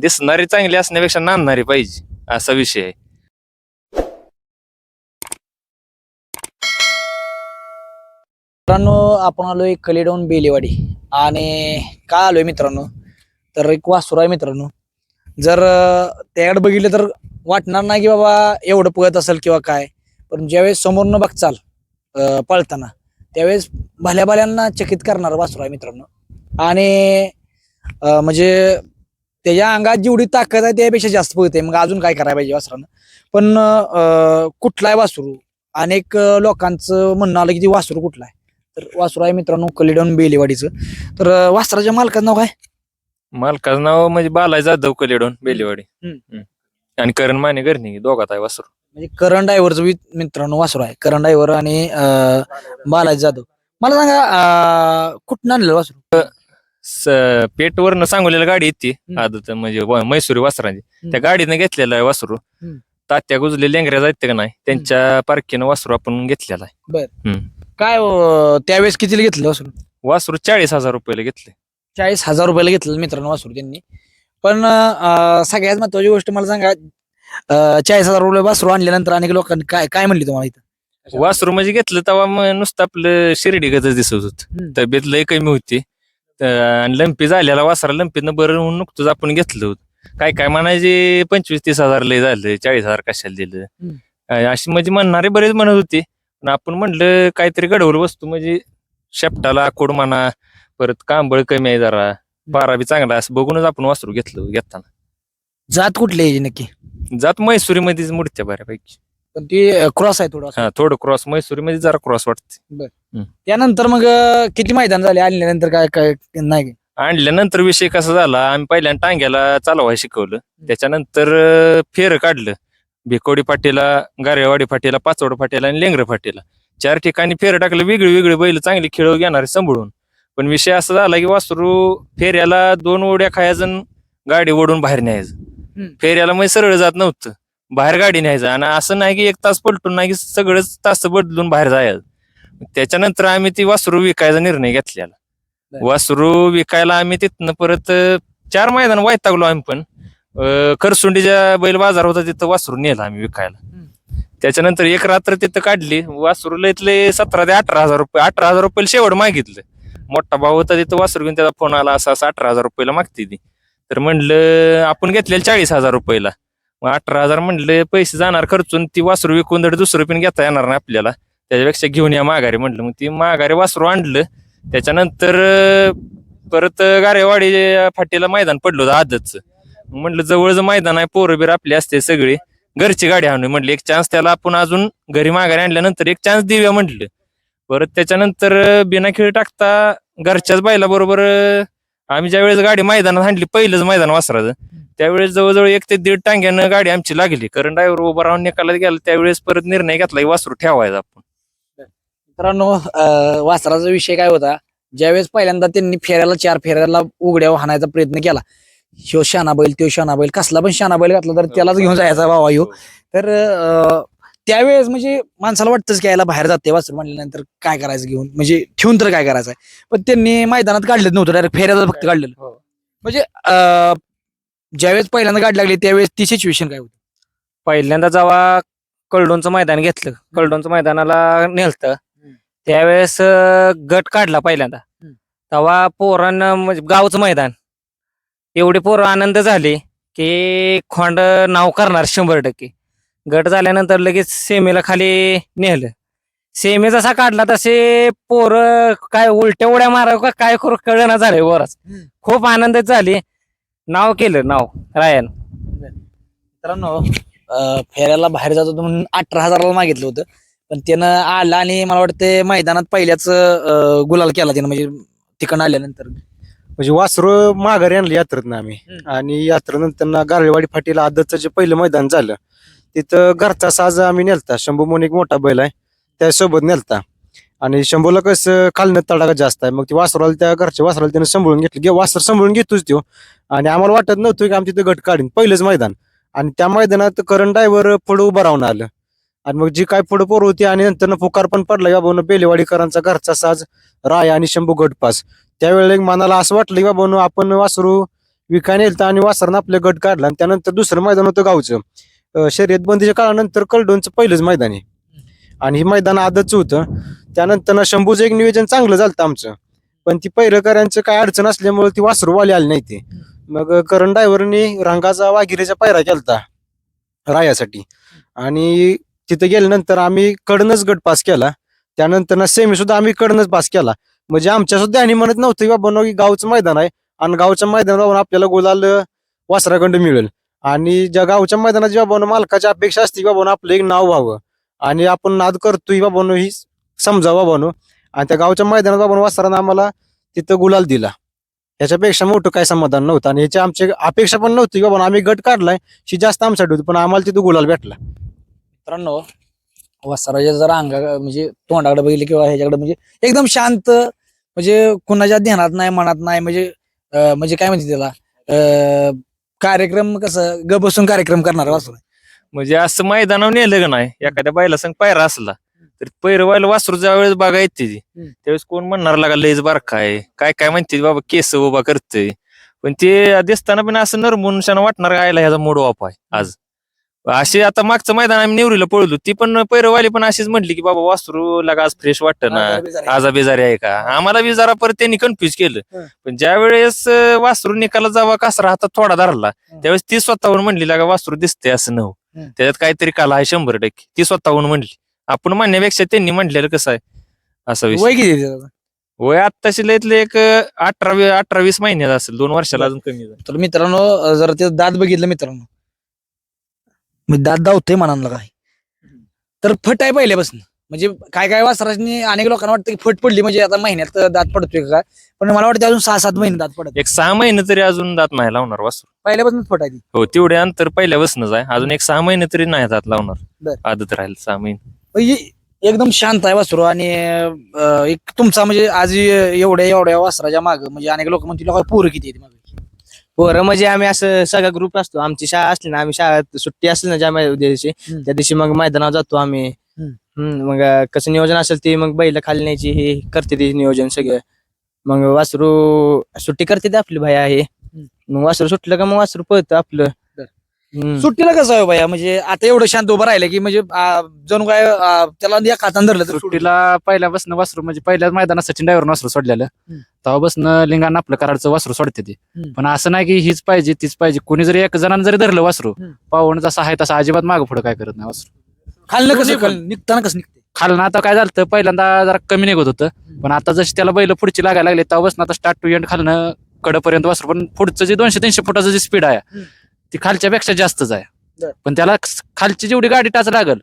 दिसणारी चांगली असण्यापेक्षा नांदणारी पाहिजे असा विषय आहे. मित्रांनो आपण आलोय कलेडोन बेलेवाडी. आणि काय आलोय मित्रांनो? तर एक वासुर आहे मित्रांनो. जर अं, त्याकडे बघितलं तर वाटणार नाही की बाबा एवढं पळत असेल किंवा काय. पण ज्यावेळेस समोरनं बघचाल अं, पळताना त्यावेळेस भल्या भल्यांना चकित करणार वासुर आहे मित्रांनो. आणि अं, म्हणजे त्याच्या अंगात जेवढी ताकद आहे त्यापेक्षा जास्त पळते मग अजून काय करायला पाहिजे वासरानं? पण कुठलाय वासरू? अनेक लोकांचं म्हणणं आलं की ती वासरू कुठला आहे तर वासरू आहे मित्रांनो कलिडॉन बेलेवाडीचं. तर वासराच्या मालकाचं नाव काय? मालकाचं नाव म्हणजे बालाजी जाधव कलेडोन बेलेवाडी. हम्म. आणि करण माने घरनी दोघात आहे वासरू. म्हणजे करण ड्रायव्हरचं मित्रांनो वासरू आहे. करण ड्रायव्हर आणि अं, बालाजी जाधव. मला सांगा अं, कुठं आणलेलं वासरू? पेटवरनं सांगवलेल्या गाडी येते. आदत म्हणजे मैसुरी वासरांची. त्या गाडीनं घेतलेलं आहे वासरू. तात्या गुजले लेंगऱ्या जायते का नाही त्यांच्या पारखीनं वासरू आपण घेतलेलं आहे. काय त्यावेळेस कितीला घेतलं वासरू? वासरू चाळीस हजार रुपयाला घेतले. चाळीस हजार रुपयाला घेतलं मित्रांनो वासरू त्यांनी. पण सगळ्यात महत्वाची गोष्ट मला सांगा चाळीस हजार रुपये वासरू आणल्यानंतर अनेक लोकांनी काय काय म्हणली तुम्हाला इथं? वासरू म्हणजे घेतलं तेव्हा मग नुसतं आपलं शिर्डी गतच दिसत होत. तब्येत लय कमी होती. आणि लंपी झालेला वासरा लंपीनं बरं होऊन नुकतंच आपण घेतलं होतं. काय काय म्हणायचे? पंचवीस तीस हजार लय झालं चाळीस हजार कशाला दिलं. अं, अशी म्हणजे म्हणणारे बरेच म्हणत होते. पण आपण म्हणलं काहीतरी गडवल वस्तू म्हणजे शेपटाला कोड म्हणा परत कांबळ कमी आहे जरा पारा बी चांगला असं बघूनच आपण वासरू घेतलं घेताना. जात कुठली आहे नक्की? जात मैसुरी मध्येच मूर्त्या बऱ्यापैकी. पण ती क्रॉस आहे थोडं हा थोडं क्रॉस मैसुरी मध्ये जरा क्रॉस वाटते. त्यानंतर मग अं, किती मैदान झाले? आणल्यानंतर काय काय नाही आणल्यानंतर विषय कसा झाला? आम्ही पहिल्यांदा टांग्याला चालवायला शिकवलं. त्याच्यानंतर अं, फेर काढलं. भिकोडी फाटीला गारेवाडी फाटीला पाचवड फाटीला आणि लेंगर फाटीला चार ठिकाणी फेर टाकलं. वेगळी वेगळी बैल चांगली खेळ घेणारे सांभाळून. पण विषय असा झाला की वासरू फेऱ्याला दोन उड्या खायचं गाडी ओढून बाहेर न्यायचं. फेऱ्याला मग सरळ जात नव्हतं. बाहेर गाडी न्यायचं. आणि असं नाही की एक तास पलटून नाही की सगळंच तास बदलून बाहेर जायचं. त्याच्यानंतर आम्ही ती वासरू विकायचा निर्णय घेतलेला. वासरू विकायला आम्ही तिथनं परत चार मैदान वैतागलो आम्ही पण. खरसुंडीच्या बैल बाजार होता तिथं वासरू नेला आम्ही विकायला. त्याच्यानंतर एक रात्र तिथं काढली. वासरू लयतले सतरा ते अठरा हजार रुपये अठरा हजार रुपये शेवट मागितलं. मोठा भाऊ होता तिथं वासरू घेऊन त्याचा फोन आला असा असं अठरा हजार रुपयाला मागते ती. तर म्हणलं आपण घेतलेलं चाळीस हजार रुपयाला. मग अठरा हजार म्हणलं पैसे जाणार खर्चून ती वासरू विकून तर दुसरं पण घेता येणार नाही आपल्याला. त्याच्यापेक्षा घेऊन या माघारी म्हटलं. मग ती माघारी वासरू आणलं. त्याच्यानंतर परत गारेवाडी फाटीला मैदान पडलं होतं आजच. म्हटलं जवळच मैदान आहे पोरबीर आपली असते सगळी. घरची गाडी आणू म्हटलं एक चान्स त्याला आपण अजून घरी माघारी आणल्यानंतर एक चान्स देऊया म्हटलं. परत त्याच्यानंतर बिना खेळ टाकता घरच्याच बायला बरोबर आम्ही ज्या वेळेस गाडी मैदानात आणली पहिलंच मैदान वासराचं. त्यावेळेस जवळजवळ एक ते दीड टांग्यानं गाडी आमची लागली. कारण ड्रायव्हर उभा राहून निकालात गेला त्यावेळेस परत निर्णय घेतला की वासरू ठेवायचा आपण. मित्रांनो वासराचा विषय काय होता? ज्यावेळेस पहिल्यांदा त्यांनी फेऱ्याला चार फेऱ्याला उघड्या हाणायचा प्रयत्न केला. ह्यो शाना बैल त्यो शाना बैल कसला पण शाना बैल घातला तर त्यालाच घेऊन जायचा बाबा ह्यो. तर त्यावेळेस म्हणजे माणसाला वाटतंच की याला बाहेर जाते वासरू म्हणल्यानंतर काय करायचं घेऊन? म्हणजे ठेवून तर काय करायचं पण त्यांनी मैदानात काढलेच नव्हतं डायरेक्ट फेऱ्याला फक्त काढलेलं. म्हणजे अं, ज्यावेळेस पहिल्यांदा गाडी लागली त्यावेळेस ती सिच्युएशन काय होती? पहिल्यांदा जेव्हा कळडोनचं मैदान घेतलं कळडोनचं मैदानाला नेलतं त्यावेळेस अं, गट काढला पहिल्यांदा. हम्म. तेव्हा पोरांना म्हणजे गावचं मैदान. एवढे पोरं आनंद झाले की खोंड नाव करणार शंभर टक्के. गट झाल्यानंतर लगेच सेमीला खाली नेलं. सेमी जसा काढला तसे पोरं काय उलट्या उड्या मारावं का काय करू कळना झालंय वरच. खूप आनंदित झाली. नाव केलं नाव. रायन. मित्रांनो अं, फेऱ्याला बाहेर जात म्हणून अठरा हजाराला मागितलं होतं. पण त्यानं आला आणि मला वाटतं मैदानात पहिल्याच अं, गुलाल केला त्यानं म्हणजे तिकडं आल्यानंतर. म्हणजे वासरू माघारी आणली यात्रेत आम्ही. हम्म. आणि यात्रेनंतर ना गारळेवाडी फाटीला आदतचं जे पहिलं मैदान झालं तिथं घरचा साज आम्ही नेलता. शंभू म्हणून एक मोठा बैल आहे त्यासोबत नेलता. आणि शंभूला कसं खालनं तडाखा जास्त आहे मग ती वासराला त्या घरच्या वासराला त्यानं सांभाळून घेतलं. गे वासर सांभाळून घेतोच तो आणि आम्हाला वाटत नव्हतं की आमच्या तिथं गट काढीन पहिलंच मैदान. आणि त्या मैदानात करंट ड्रायव्हर पुढं उभं राहून आलं. आणि मग जी काय पुढं पोर होती आणि नंतर पुकार पण पडला की बाबा बेलेवाडीकरांचा घरचा साज राय आणि शंभू गटपास. त्यावेळेला एक मनाला असं वाटलं की बाबा आपण वासरू विकायला नेलतं आणि वासरानं आपलं गट काढला आणि त्यानंतर दुसरं मैदान होतं गावचं. शर्यत बंदीच्या काळानंतर कलडोनचं पहिलंच मैदान आहे. आणि हे मैदान आदच होतं. त्यानंतर शंभूचं एक नियोजन चांगलं झालं आमचं. पण ती पैरकऱ्यांचं काय अडचण असल्यामुळे ती वासरूवाली आली नाही ते. मग करण ड्रायव्हरनी रंगाचा वाघिरेचा पायरा केलता रायासाठी. आणि तिथे गेल्यानंतर आम्ही कडनच गट पास केला. त्यानंतर ना सेमी सुद्धा आम्ही कडनच पास केला. म्हणजे आमच्या सुद्धा आणि म्हणत नव्हतं की बाबा की गावचं मैदान आहे आणि गावच्या मैदानावर आपल्याला गुलाल वासराखंड मिळेल. आणि ज्या गावच्या मैदानात बाबा मालकाची अपेक्षा असते की बाबा आपलं एक नाव व्हावं. आणि आपण नाद करतोय बाबांनो ही समजावं बाबा. आणि त्या गावच्या मैदानात बाबा वासरानं आम्हाला तिथं गुलाल दिला. याच्यापेक्षा मोठं काय समाधान नव्हतं. आणि याची आमची अपेक्षा पण नव्हती की बाबा आम्ही गट काढलाय ही जास्त आमच्यासाठी होती पण आम्हाला तिथं गुलाल भेटला. मित्रांनो वस्त्राच्या जर अंगा म्हणजे तोंडाकडे बघितलं किंवा ह्याच्याकडे म्हणजे एकदम शांत म्हणजे कुणाच्या ध्यानात नाही मनात नाही म्हणजे म्हणजे काय म्हणते त्याला? कार्यक्रम कसं ग बसून कार्यक्रम करणार वासरू. म्हणजे असं मैदानावर नेलं का नाही एखाद्या बायला संग पायरा असला तर पैरवायला वासरू ज्या वेळेस बघा येते ती. त्यावेळेस कोण म्हणणार लागा लयच बार काय काय काय म्हणते बाबा केस उभा करतय. पण ते दिसताना पण असं नरमून शान वाटणार आयला ह्याचा मूड ऑफ आहे आज? अशी आता मागचं मैदान आम्ही निवरीला पळलो ती पण पैरवाली पण अशीच म्हटली की बाबा वासरू लागा आज फ्रेश वाटत ना. आजा बेजारी आहे का? आम्हाला बी जरा परत त्यांनी कन्फ्युज केलं. पण ज्या वेळेस वासरू निकाला जावा कासरा हातात थोडा धरला त्यावेळेस ती स्वतःहून म्हणली लागा वासरू दिसते असं नव. त्याच्यात काहीतरी काला आहे शंभर टक्के. ती स्वतःहून म्हणली. आपण म्हणण्यापेक्षा त्यांनी म्हणलेलं कसं आहे? असा वय किती? वय आत्ताशी लयतले एक अठरा अठरा वीस महिन्यात असेल. दोन वर्षाला अजून कमी झालं. तर मित्रांनो जर ते दात बघितलं मित्रांनो. मी दात दावतोय म्हणाला काय. तर फट आहे पहिल्यापासून. म्हणजे काय काय वासरांनी अनेक लोकांना वाटतं की फट पडली म्हणजे आता महिन्यात दात पडतोय का काय. पण मला वाटतं अजून सहा सात महिने दात पडत. एक सहा महिने तरी अजून दात नाही लावणार वासरू. पहिल्यापासून फट आहे ती. हो तेवढे अंतर पहिल्यापासूनच आहे. अजून एक सहा महिने तरी नाही दात लावणार. बर. आदत राहील सहा महिने. म्हणजे एकदम शांत आहे वासरू आणि अं, एक तुमचा म्हणजे आज एवढ्या एवढ्या वासराच्या माग म्हणजे अनेक लोक म्हणतील लोक पोरं किती आहेत मागं? पोरं म्हणजे आम्ही असं सगळा ग्रुप असतो आमची शाळा असली ना आम्ही शाळेत सुट्टी असली ना ज्या मै- दिवशी हम्म. त्या दिवशी मग मैदानावर जातो आम्ही हम्म. हम्म, मग अं, कसं नियोजन असेल ते मग बैल खाली न्यायची हे करते ते नियोजन सगळं मग वासरू सुट्टी करते ते आपली भाई आहे मग वासरू सुटलं का मग वासरू पळतं आपलं. सुट्टीला कसं आहे भैया म्हणजे आता एवढं शांत उभं राहिलं की म्हणजे जणू काय त्याला या हातानं धरलं तर सुट्टीला पहिल्यापासून वासरू म्हणजे पहिल्याच मैदानात सचिन डायव्हर वासरू सोडलेलं हम्म. तेव्हापासून लिंगानं आपलं कराडचं वासरू सोडते ते हम्म. पण असं नाही की हीच पाहिजे तीच पाहिजे कोणी जरी एक जणांना जरी धरलं वासरू हम्म. पाहून जसं आहे तसं अजिबात मागं पुढे काय करत नाही वासरू खाल्लं कसं खाल्लं? निघताना कसं निघते खालनं आता काय झालं पहिल्यांदा जरा कमी निघत होतं पण आता जशी त्याला बैल पुढची लागायला लागले तेव्हापासून आता स्टार्ट टू एंड खालनं कडपर्यंत वासरू पण पुढचं जे दोनशे तीनशे फुटाचं जे स्पीड आहे हम्म. ती खालच्या पेक्षा जास्तच आहे. पण त्याला खालची जेवढी गाडी टाच लागल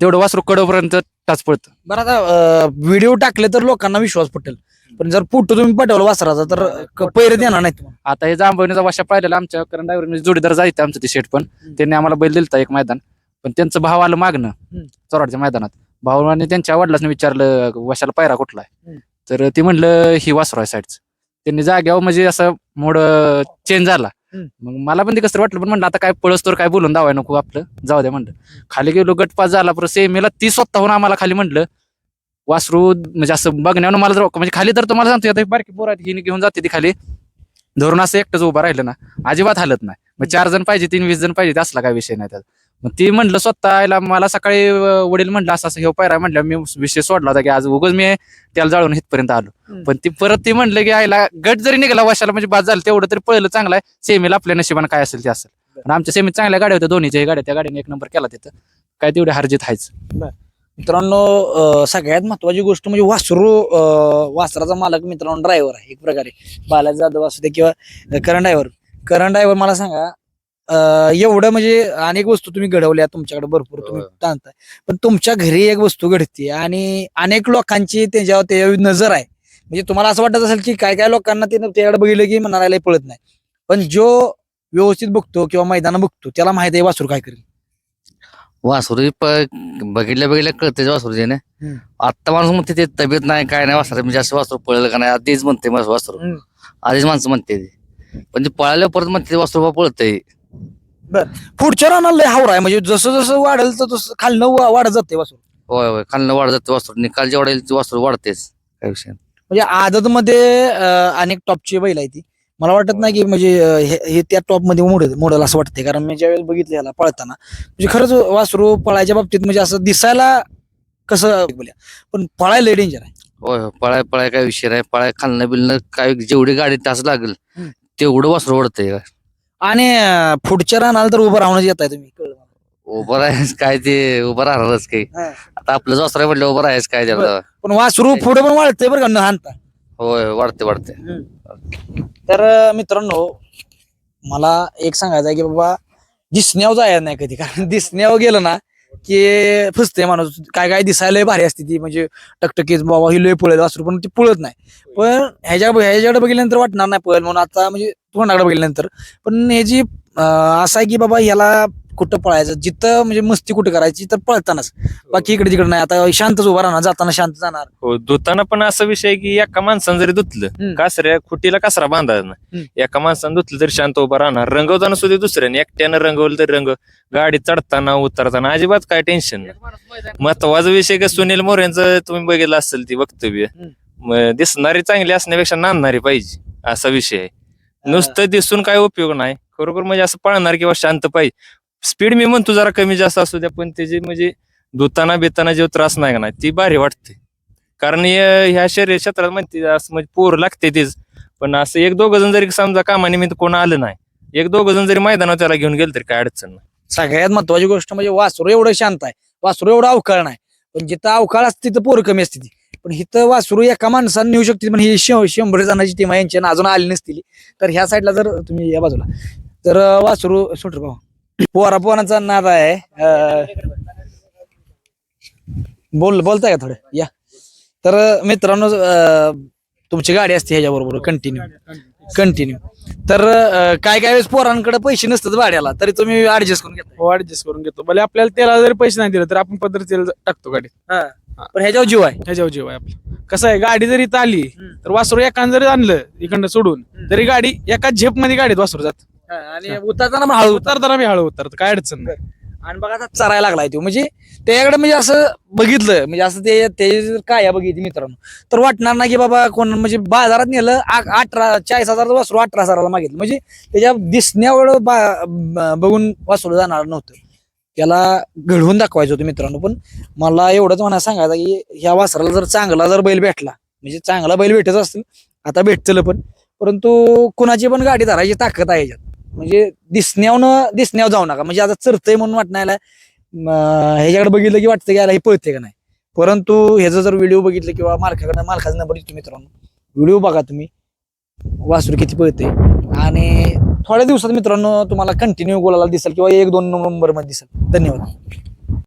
तेवढं वासरू कडपर्यंत टाच पडतं. बरं आता व्हिडिओ टाकले तर लोकांना विश्वास पटेल पण जर फोटो तुम्ही पाठवला वासराचा तर पैरे देणार नाही आता हे जांभवणीचा वाशा पाहिलेला आमच्या करण ड्रायव्हर म्हणजे जोडीदार जायचं आमचं ते शेट पण. त्यांनी आम्हाला बैल दिलता एक मैदान. पण त्यांचं भाव आलं मागणं. चोराडच्या मैदानात. भावाने त्यांच्या वडिलांनी विचारलं वशाला पायरा कुठला आहे. तर ते म्हणलं ही वासरू आहे साईडचं. त्यांनी जाग्यावर म्हणजे असं मोड चेंज झाला. मग मला पण ते कसं वाटलं पण म्हणलं आता काय पळसतोर काय बोलून दावाय नको आपलं. जाऊ द्या म्हणलं. खाली गेलो गटपास झाला परत सेमीला ती स्वतःहून आम्हाला खाली म्हणलं. वासरू म्हणजे असं बघण्यावर मला जर म्हणजे खाली तर तुम्हाला सांगतो आता बारकी पोर आहेत, हिने घेऊन जाते ती खाली. धरून असं एकटंच उभं राहिलं ना. अजिबात हालत नाही. मग चार जण पाहिजे तीन वीस जण पाहिजे असला काय विषय नाही त्यात मग ती म्हणलं स्वतः आयला मला सकाळी वडील म्हणलं असं असं हे पायरा म्हणलं मी विषय सोडला होता की आज उगाच मी त्याला जाळून इथपर्यंत आलो. पण ती परत ती म्हणलं की आयला गट जरी निघाला वर्षाला म्हणजे बाद झालं तेवढं तरी पळलं चांगलं आहे. सेमीला आपल्या नशिबानं काय असेल ते असेल. आणि आमच्या सेमीत चांगल्या गाड्या होत्या दोन्हीच्या. गाड्या त्या गाडीने एक नंबर केला तिथं. काय तेवढे हारजीत आहेच. मित्रांनो सगळ्यात महत्वाची गोष्ट म्हणजे वासरू वासराचा मालक मित्रांनो ड्रायव्हर आहे. एक प्रकारे. बालाजी जाधव असू दे किंवा करण ड्रायव्हर. करण ड्रायव्हर मला सांगा एवढं म्हणजे अनेक वस्तू तुम्ही घडवल्या तुमच्याकडे भरपूर तुम्ही ताणताय. पण तुमच्या घरी एक वस्तू घडते आणि अनेक लोकांची त्याच्यावर त्याच्यावर नजर आहे. म्हणजे तुम्हाला असं वाटत असेल की काय काय लोकांना ते त्याच्याकडे बघितलं की म्हणायला पळत नाही. पण जो व्यवस्थित बघतो किंवा मैदान बघतो त्याला माहिती आहे वासरू काय करेल. वासुरी बघितल्या बघितल्या कळते वासरू ने. आत्ता माणूस म्हणते ते तब्येत नाही काय नाही वासरा म्हणजे असं वासरू पळलं का नाही आधीच म्हणते वासरू. आधीच माणसं म्हणते ते. पण ते पळाल्या परत म्हणते वासरू पळतंय. पुढच्या रानाला लय हावरा आहे. म्हणजे जसं जसं वाढेल तर तसं खालनं वा- वाढत जाते वासरू. होय होय. खालनं वाढत जाते वासरू. निकाल जेवढा येईल ते वासरू वाढतेच. काय विषय नाही. म्हणजे आदत मध्ये अनेक टॉपची बैल आहे ती. मला वाटत नाही की म्हणजे अं, हे हे त्या टॉपमध्ये मोडल मोडल असं वाटतंय. कारण मी ज्यावेळेस बघितलं याला पळताना म्हणजे खरंच वासरू पळायच्या बाबतीत म्हणजे असं दिसायला कसं बोलूया. पण पळायला डेंजर आहे. होय होय. पळाय पळाय काय विषय नाही. पळाय खालणं बिलणं काय जेवढी गाडी तास लागेल हम्म. तेवढं वासरू ओढतंय आणि पुढच्या रानाला तर उभं राहूनच येत आहे तुम्ही कळलं मला. उभं राहायच काय ते उभं राहणारच काही हा. आता आपलं आहे म्हटलं उभं राहायच काय त्याला. पण वासरू पुढे पण वाढतंय बरं का न होय वाढते वाढते तर अं, मित्रांनो मला एक सांगायचं आहे की बाबा दिसण्यावर जायचं नाही कधी कारण दिसण्यावर गेलं ना की फसते माणूस. काय काय दिसायला भारी असते ती. म्हणजे टकटकीच बाबा ही लय पुळत वासरू पण ती पळत नाही. पण ह्याच्या ह्याच्याकडे बघितल्यानंतर वाटणार नाही पळेल म्हणून. आता म्हणजे तोंडाकडे बघितल्यानंतर? पण ह्याची असं आहे की बाबा ह्याला कुठं पळायचं? जिथं म्हणजे मस्ती कुठं करायची तर पळतानाच. बाकी इकडे तिकडे नाही. आता शांतच उभा राहणार जाताना शांत जाणार. हो धुताना पण असा विषय आहे की एका माणसानं जरी धुतलं हम्म. कासऱ्या खुटीला कासरा बांधायचा नाही. एका माणसानं धुतलं तरी शांत उभा राहणार. रंगवताना सुद्धा दुसऱ्याने एकट्यानं रंगवलं तरी रंग. गाडी चढताना उतरताना अजिबात काय टेन्शन नाही. महत्त्वाचा विषय का सुनील मोऱ्यांचं तुम्ही बघितलं असेल ती वक्तव्य. म, दिसणारी चांगली असण्यापेक्षा नांदणारी पाहिजे असा विषय आहे. नुसतं दिसून काय उपयोग नाही. खरोखर म्हणजे असं पळणार किंवा शांत पाहिजे. स्पीड मी म्हणतो जरा कमी जास्त असू द्या पण त्याची म्हणजे धुताना बिताना जे त्रास नाही का नाही ती भारी वाटते. कारण ह्या शरीर क्षेत्रात म्हणते असं म्हणजे पोर लागते तेच. पण असं एक दोघ जण जरी समजा कामानिमित्त कोण आलं नाही एक दोघ जण जरी मैदानावर त्याला घेऊन गेलं तरी काय अडचण नाही. सगळ्यात महत्वाची गोष्ट म्हणजे वासरू एवढं शांत आहे वासरू एवढं अवकाळ नाही. पण जिथं अवकाळ असते तिथं पोरं कमी असते ती. पण इथं वासरू एका माणसानं नेऊ शकते पण ही शंभर जणांची टीम आहे यांच्या अजून आली नसतील. तर ह्या साईडला जर तुम्ही या बाजूला. तर वासरू सुटर भाऊ पोरा पोरांचा नाद आहे. बोल बोलताय का थोडं? या. तर मित्रांनो तुमची गाडी असते ह्याच्याबरोबर कंटिन्यू कंटिन्यू तर काय काय वेळेस पोरांकडे पैसे नसतात भाड्याला तरी तुम्ही ऍडजस्ट करून घेता हो ऍडजस्ट करून घेतो. भले आपल्याला त्याला जरी पैसे नाही दिले तर आपण पद्धत तेल टाकतो गाडी पण ह्याच्यावर जीव आहे. ह्याच्यावर जीव आहे आपला. कसं आहे गाडी जरी इथं आली तर वासरू एकानं जरी आणलं इकडनं सोडून तरी गाडी एका झेपमध्ये गाडीत वासरू जात. आणि उतरताना पण हळू उतर उतरताना मी हळू उतरतो काय अडचण नाही. आणि बघा आता चरायला लागलाय तो. म्हणजे त्याच्याकडे म्हणजे असं बघितलं म्हणजे असं ते जर काय बघितली मित्रांनो. तर वाटणार नाही की बाबा कोण म्हणजे बाजारात नेलं आ- अठरा चाळीस हजार वासरू अठरा हजाराला मागितलं. म्हणजे त्याच्या दिसण्यावर बा- ब- बघून वासरू जाणार नव्हतं. त्याला घडवून दाखवायचं होतं मित्रांनो. पण मला एवढंच म्हणा सांगायचं की ह्या वासराला जर चांगला जर बैल भेटला म्हणजे चांगला बैल भेटत असतील. आता भेटतील पण. परंतु कुणाची पण गाडी धरायची ताकद आहे याच्यात. म्हणजे दिसण्यावर दिसण्यावर जाऊ नका. म्हणजे आता चरतय म्हणून वाटण्याला ह्याच्याकडे बघितलं की वाटतं की याला हे पळते का नाही. परंतु ह्याचा जर व्हिडिओ बघितलं किंवा मालकाकडे मालकाचा नंबर येतो मित्रांनो. व्हिडिओ बघा तुम्ही. वासरू किती पळते आणि थोड्या दिवसात मित्रांनो तुम्हाला कंटिन्यू गोलाला दिसेल किंवा एक दोन नंबरमध्ये दिसेल. धन्यवाद.